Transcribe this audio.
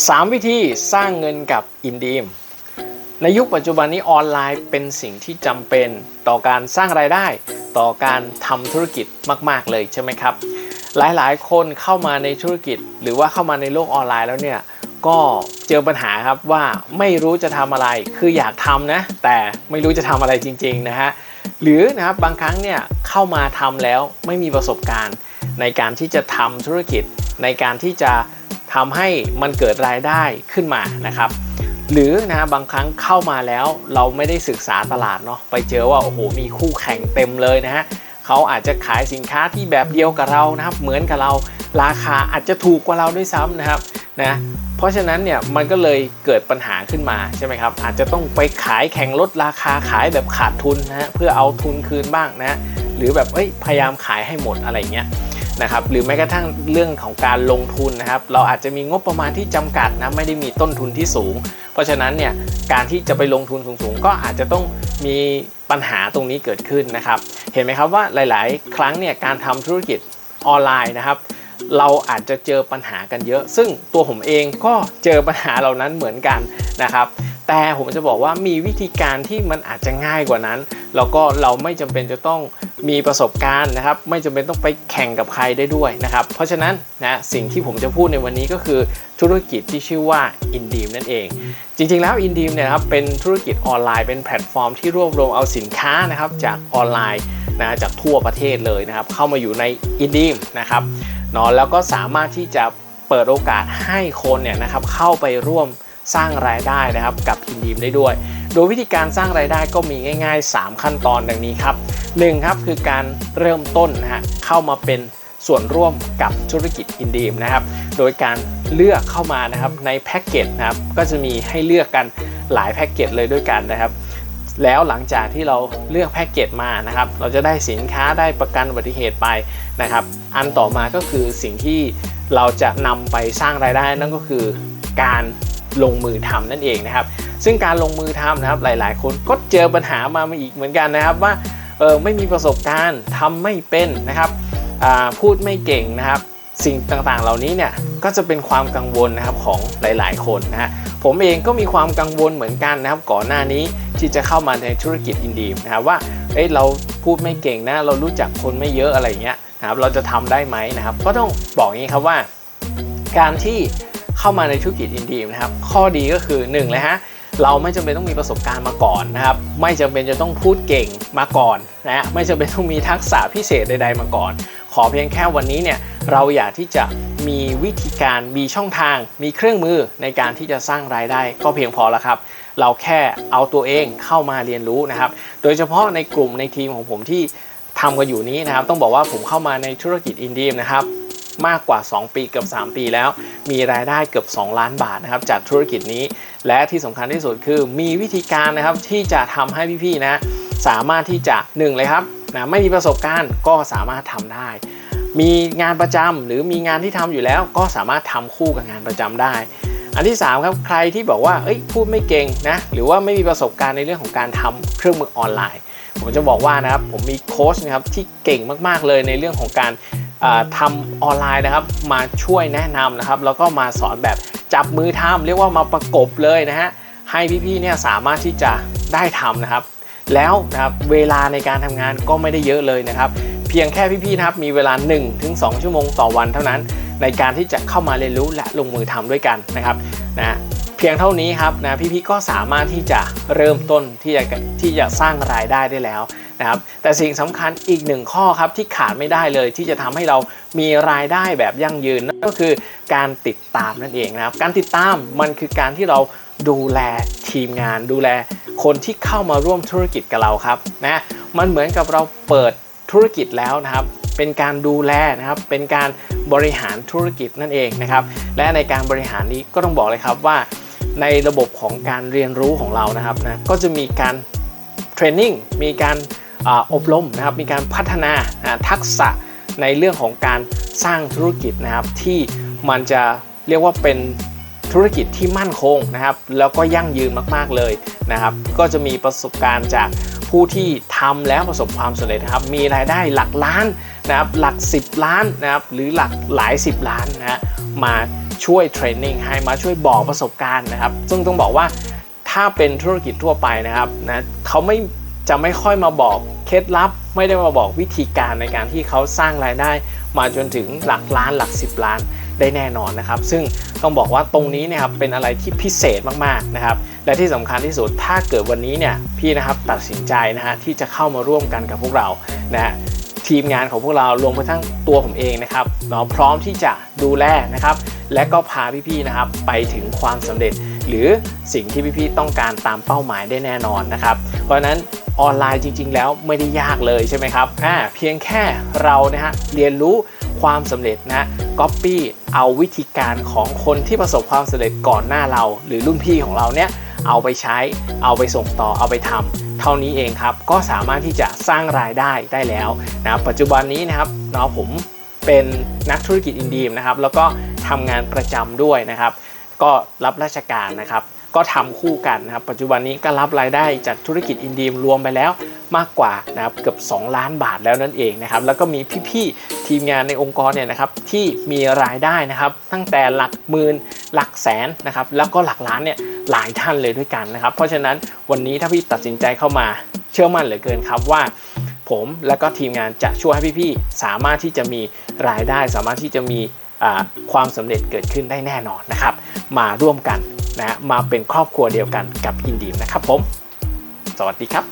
3 วิธีสร้างเงินกับอินดีมในยุคปัจจุบันนี้ออนไลน์เป็นสิ่งที่จำเป็นต่อการสร้างรายได้ ต่อการทำธุรกิจมาก ๆ เลยใช่ไหมครับ หลายๆ คนเข้ามาในธุรกิจ หรือว่าเข้ามาในโลกออนไลน์แล้วเนี่ยก็เจอปัญหาครับว่าไม่รู้จะทำอะไรคืออยากทำนะ แต่ไม่รู้จะทำอะไรจริง ๆ นะฮะหรือนะครับบางครั้งเนี่ยเข้ามาทำแล้วไม่มีประสบการณ์ ในการที่จะทำธุรกิจในการที่จะ ทำให้มันเกิดรายได้ขึ้นมานะครับ หรือนะบางครั้งเข้ามาแล้วเราไม่ได้ศึกษาตลาดเนาะไปเจอว่าโอ้โหมีคู่แข่งเต็มเลยนะฮะเขาอาจจะขายสินค้าที่แบบเดียวกับเรานะครับ เหมือนกับเราราคาอาจจะถูกกว่าเราด้วยซ้ำนะครับนะเพราะฉะนั้นเนี่ยมันก็เลยเกิดปัญหาขึ้นมาใช่ไหมครับอาจจะต้องไปขายแข่งลดราคาขายแบบขาดทุนนะฮะเพื่อเอาทุนคืนบ้างนะหรือแบบเอ้ยพยายามขายให้หมดอะไรเงี้ย นะครับหรือแม้กระทั่งเรื่องของการลงทุนนะครับ เราอาจจะมีงบประมาณที่จำกัดนะไม่ได้มีต้นทุนที่สูง เพราะฉะนั้นเนี่ยการที่จะไปลงทุนสูงๆ ก็อาจจะต้องมีปัญหาตรงนี้เกิดขึ้นนะครับ เห็นไหมครับว่าหลาย ๆ ครั้งเนี่ยการทำธุรกิจออนไลน์นะครับ เราอาจจะเจอปัญหากันเยอะ ซึ่งตัวผมเองก็เจอปัญหาเหล่านั้นเหมือนกันนะครับแต่ผมจะบอกว่ามีวิธีการที่มันอาจจะง่ายกว่านั้น แล้วก็เราไม่จำเป็นจะต้อง มีประสบการณ์นะครับ ไม่จำเป็นต้องไปแข่งกับใครได้ด้วยนะครับ เพราะฉะนั้นนะสิ่งที่ผมจะพูดในวันนี้ก็คือธุรกิจที่ชื่อว่า i n d e e m นั่นเอง จริงๆแล้ว i n d e e m เนี่ยครับเป็นธุรกิจออนไลน์เป็นแพลตฟอร์มที่รวบรวมเอาสินค้านะครับจากออนไลน์นะจากทั่วประเทศเลยนะครับ เข้ามาอยู่ใน i n d e e m นะครับเนาะแล้วก็สามารถที่จะเปิดโอกาสให้คนเนี่ยนะครับเข้าไปร่วมสร้างรายได้นะครับกับ i n d e e m ได้ด้วย โดยวิธีการสร้างรายได้ก็มีง่าย ๆ 3 ขั้นตอนดังนี้ครับ 1ครับคือการเริ่มต้นนะฮะเข้ามาเป็นส่วนร่วมกับธุรกิจอินดีมนะครับ โดยการเลือกเข้ามานะครับในแพ็กเกจนะครับก็จะมีให้เลือกกันหลายแพ็กเกจเลยด้วยกันนะครับ แล้วหลังจากที่เราเลือกแพ็กเกจมานะครับ เราจะได้สินค้าได้ประกันอุบัติเหตุไปนะครับ อันต่อมาก็คือสิ่งที่เราจะนำไปสร้างรายได้นั่นก็คือการลงมือทำนั่นเองนะครับ ซึ่งการลงมือทำนะครับหลาย ๆ คนก็เจอปัญหามาอีกเหมือนกันนะครับว่า เออไม่มีประสบการณ์ทำไม่เป็นนะครับพูดไม่เก่งนะครับ สิ่งต่างๆเหล่านี้เนี่ยก็จะเป็นความกังวลนะครับของหลายๆ คนนะฮะผมเองก็มีความกังวลเหมือนกันนะครับ ก่อนหน้านี้ที่จะเข้ามาในธุรกิจอินดีมนะครับว่าเอ้ยเราพูดไม่เก่งนะเรารู้จักคนไม่เยอะอะไรเงี้ยนะครับเราจะทำได้ไหมนะครับ ก็ต้องบอกอย่างนี้ครับว่า การที่เข้ามาในธุรกิจอินดีมนะครับ ข้อดีก็คือ1เลยฮะ เราไม่จำเป็นต้องมีประสบการณ์มาก่อนนะครับ ไม่จำเป็นจะต้องพูดเก่งมาก่อนนะฮะไม่จำเป็นต้องมีทักษะพิเศษใด ๆ มาก่อน ขอเพียงแค่วันนี้เนี่ยเราอยากที่จะมีวิธีการมีช่องทาง มีเครื่องมือในการที่จะสร้างรายได้ ก็เพียงพอแล้วครับ เราแค่เอาตัวเองเข้ามาเรียนรู้นะครับ โดยเฉพาะในกลุ่มในทีมของผมที่ทำกันอยู่นี้นะครับ ต้องบอกว่าผมเข้ามาในธุรกิจอินดีมนะครับ มากกว่า 2 ปีเกือบ 3 ปีแล้ว มีรายได้เกือบ 2 ล้านบาทนะครับจากธุรกิจนี้ และที่สำคัญที่สุดคือมีวิธีการนะครับที่จะทำให้พี่ๆนะสามารถที่จะหนึ่งเลยครับนะไม่มีประสบการณ์ก็สามารถทำได้ มีงานประจำหรือมีงานที่ทำอยู่แล้ว ก็สามารถทำคู่กับงานประจำได้ อันที่3ครับใครที่บอกว่าเอ้ยพูดไม่เก่งนะหรือว่าไม่มีประสบการณ์ในเรื่องของการทำเครื่องมือออนไลน์ ผมจะบอกว่านะครับผมมีโค้ชนะครับที่เก่งมากๆเลยในเรื่องของการ ทำออนไลน์นะครับ มาช่วยแนะนำนะครับ แล้วก็มาสอนแบบจับมือทำเรียกว่ามาประกบเลยนะฮะให้พี่ๆเนี่ยสามารถที่จะได้ทำนะครับ แล้วนะครับเวลาในการทำงานก็ไม่ได้เยอะเลยนะครับ เพียงแค่พี่ๆนะครับมีเวลา 1-2 ชั่วโมงต่อวันเท่านั้น ในการที่จะเข้ามาเรียนรู้และลงมือทำด้วยกันนะครับนะเพียงเท่านี้ครับนะพี่ๆก็สามารถที่จะเริ่มต้นที่จะที่จะสร้างรายได้ได้แล้ว นะครับแต่สิ่งสำคัญอีกหนึ่งข้อครับที่ขาดไม่ได้เลยที่จะทำให้เรามีรายได้แบบยั่งยืนนั่นก็คือการติดตามนั่นเองนะครับ การติดตามมันคือการที่เราดูแลทีมงาน ดูแลคนที่เข้ามาร่วมธุรกิจกับเราครับนะมันเหมือนกับเราเปิดธุรกิจแล้วนะครับเป็นการดูแลนะครับ เป็นการบริหารธุรกิจนั่นเองนะครับ และในการบริหารนี้ก็ต้องบอกเลยครับว่า ในระบบของการเรียนรู้ของเรานะครับนะ ก็จะมีการเทรนนิ่ง มีการ อบรมนะครับมีการพัฒนาทักษะในเรื่องของการสร้างธุรกิจนะครับที่มันจะเรียกว่าเป็นธุรกิจที่มั่นคงนะครับ แล้วก็ยั่งยืนมากๆเลยนะครับ ก็จะมีประสบการณ์จากผู้ที่ทำแล้วประสบความสำเร็จนะครับมีรายได้หลักล้านนะครับหลัก 10 ล้านนะครับหรือหลักหลาย 10 ล้านนะฮะมาช่วยเทรนนิ่งให้มาช่วยบอกประสบการณ์นะครับ ซึ่งต้องบอกว่าถ้าเป็นธุรกิจทั่วไปนะครับนะเขาไม่ จะไม่ค่อยมาบอกเคล็ดลับ ไม่ได้มาบอกวิธีการในการที่เขาสร้างรายได้ มาจนถึงหลักล้านหลัก 10 ล้านได้แน่นอนนะครับ ซึ่งต้องบอกว่าตรงนี้เนี่ยครับเป็นอะไรที่พิเศษมากๆนะครับ และที่สำคัญที่สุดถ้าเกิดวันนี้เนี่ยพี่นะครับตัดสินใจนะฮะที่จะเข้ามาร่วมกันกับพวกเรานะฮะทีมงานของพวกเรารวมไปทั้งตัวผมเองนะครับเนาะพร้อมที่จะดูแลนะครับ และก็พาพี่ๆนะครับไปถึงความสำเร็จ หรือสิ่งที่พี่ๆต้องการตามเป้าหมายได้แน่นอนนะครับ เพราะฉะนั้น ออนไลน์จริง ๆ แล้วไม่ได้ยากเลยใช่ไหมครับอ่าเพียงแค่เรานะฮะเรียนรู้ความสำเร็จนะก๊อปปี้เอาวิธีการของคนที่ประสบความสำเร็จก่อนหน้าเรา หรือรุ่นพี่ของเราเนี่ยเอาไปใช้ เอาไปส่งต่อเอาไปทำเท่านี้เองครับก็สามารถที่จะสร้างรายได้ได้แล้วนะปัจจุบันนี้นะครับเนาะผมเป็นนักธุรกิจอินดีมนะครับแล้วก็ทำงานประจำด้วยนะครับ ก็รับราชการนะครับ ก็ทำคู่กันนะครับปัจจุบันนี้ก็รับรายได้จากธุรกิจอินดีมรวมไปแล้วมากกว่านะครับเกือบ 2 ล้านบาทแล้วนั่นเองนะครับแล้วก็มีพี่ๆทีมงานในองค์กรเนี่ยนะครับที่มีรายได้นะครับตั้งแต่หลักหมื่นหลักแสนนะครับแล้วก็หลักล้านเนี่ยหลายท่านเลยด้วยกันนะครับเพราะฉะนั้นวันนี้ถ้าพี่ตัดสินใจเข้ามาเชื่อมั่นเหลือเกินครับว่าผมและก็ทีมงานจะช่วยให้พี่ๆสามารถที่จะมีรายได้ สามารถที่จะมีความสำเร็จเกิดขึ้นได้แน่นอนนะครับ มาร่วมกัน นะมาเป็นครอบครัวเดียวกันกับอินดีมนะครับผม สวัสดีครับ